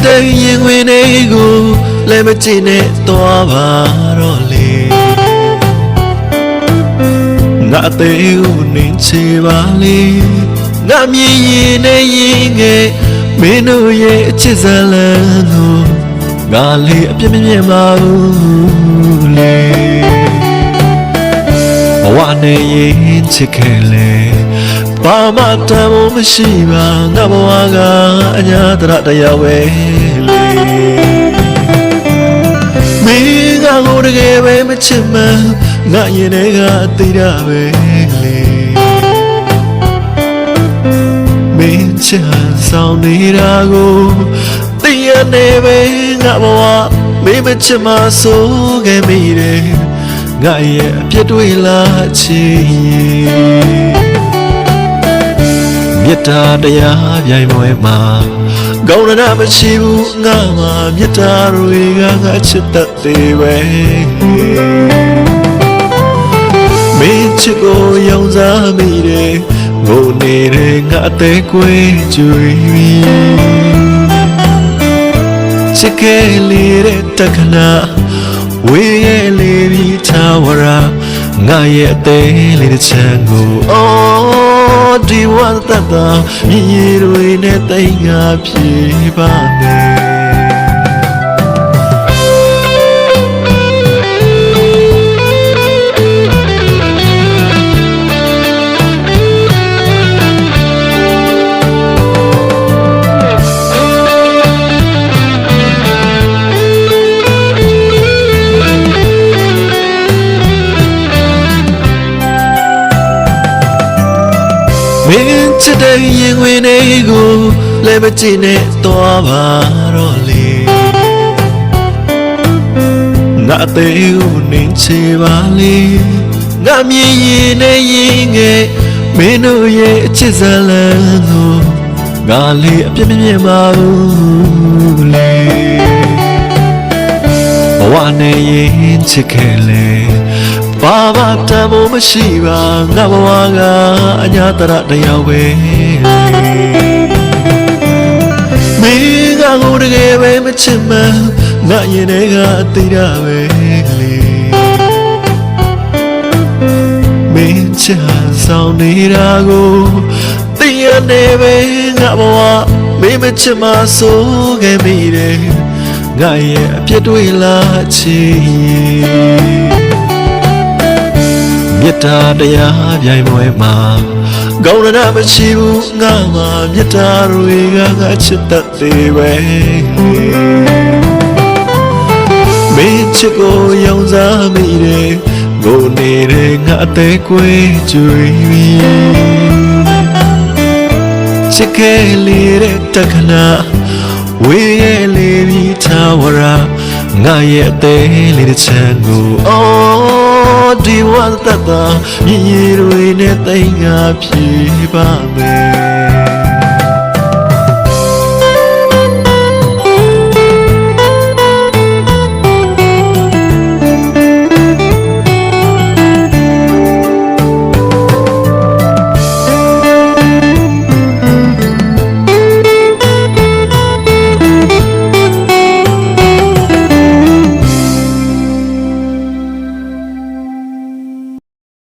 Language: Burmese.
စ်တဲ့ရင်ဝင်တွေကိုလည်းမကြည့်နဲ့သွားပါတော့လေငါအသေးကိုနင်းချေပါလေငါမြင်ရင်နဲ့ရင်ငယ်မင်းတို့ရဲ့အချစ်ဇလံကိုငါလေးအပြစ်မမြင်ပါဘူးလေဘဝနဲ့ရင်ချစ်ခဲ့လေ ဘာမှတမ်းဖို့မရှိပါငါဘဝကအညာတရတရားပဲလေမင်းကကိုတကယ်ပဲမချစ်မှန်းငါရင်ထဲကသိတာပဲလေမင်းချစ်ဟန်ဆောင်နေတာကိုသိရနေပဲငါဘဝမင်းမချစ်မှဆိုခဲ့မိတယ်ငါရဲ့အပြစ်တွေလားချစ်ရင် မြတ်တာတရားပြိုင်ပွဲမှာကောင်းရမရှိဘူးငါမှာမြတ်တာတွေကငါချစ်တတ်သေးပဲမင်းချစ်ကိုယုံစားမိတယ်ငိုနေတဲ့ငါအသေးကွေးကြွေချစ်ခဲ့လေတဲ့တက္ကနာဝေးရဲ့လေဒီထာဝရ ငါရဲ့အသေးလေးတစ်ချမ်းကိုအော်ဒီဝတ်တတာမြည်ရည်တွေနဲ့တိမ်ငါပြေပါနဲ့ မင်းချစ်တဲ့ရင်ဝင်တွေကိုလည်းမကြည့်နဲ့သွားပါတော့လေငါအသေးကိုနင်းချေပါလေငါမြင်ရင်နဲ့ရင်ငယ်မင်းတို့ရဲ့အချစ်ဇလံကိုငါလေးအပြစ်မမြင်ပါဘူးလေဘဝနဲ့ရင်ချစ်ခဲ့လေ ဘာမှတမ်းဖို့မရှိပါငါဘဝကအညာတရတရားပဲမင်းကကိုတကယ်ပဲမချစ်မှန်းငါရင်ထဲကအသေးတာပဲလေမင်းချာဆောင်နေတာကိုသိရနေပဲငါဘဝမင်းမချစ်မှဆိုခဲ့မိတယ်ငါရဲ့အပြစ်တွေလားချစ်ရင်မြ တ်တာတရားပြိုင်ပွဲမှာကောင်းရမရှိဘူးငါမှာမြတ်တာတွေကငါချစ်တတ်သေးပဲမင်းချစ်ကိုယုံစားမိတယ်ငိုနေတဲ့ငါအသေးကွေးကြွေချစ်ခဲလေးတဲ့တက္ကနာဝေးရဲ့လေးပြီးထာဝရငါရဲ့အသေးလေးတစ်ချမ်းကိုအော်ဒီ ဝတ်တတာမြည်ရည်တွေနဲ့တိမ်ငါပြေပါမယ်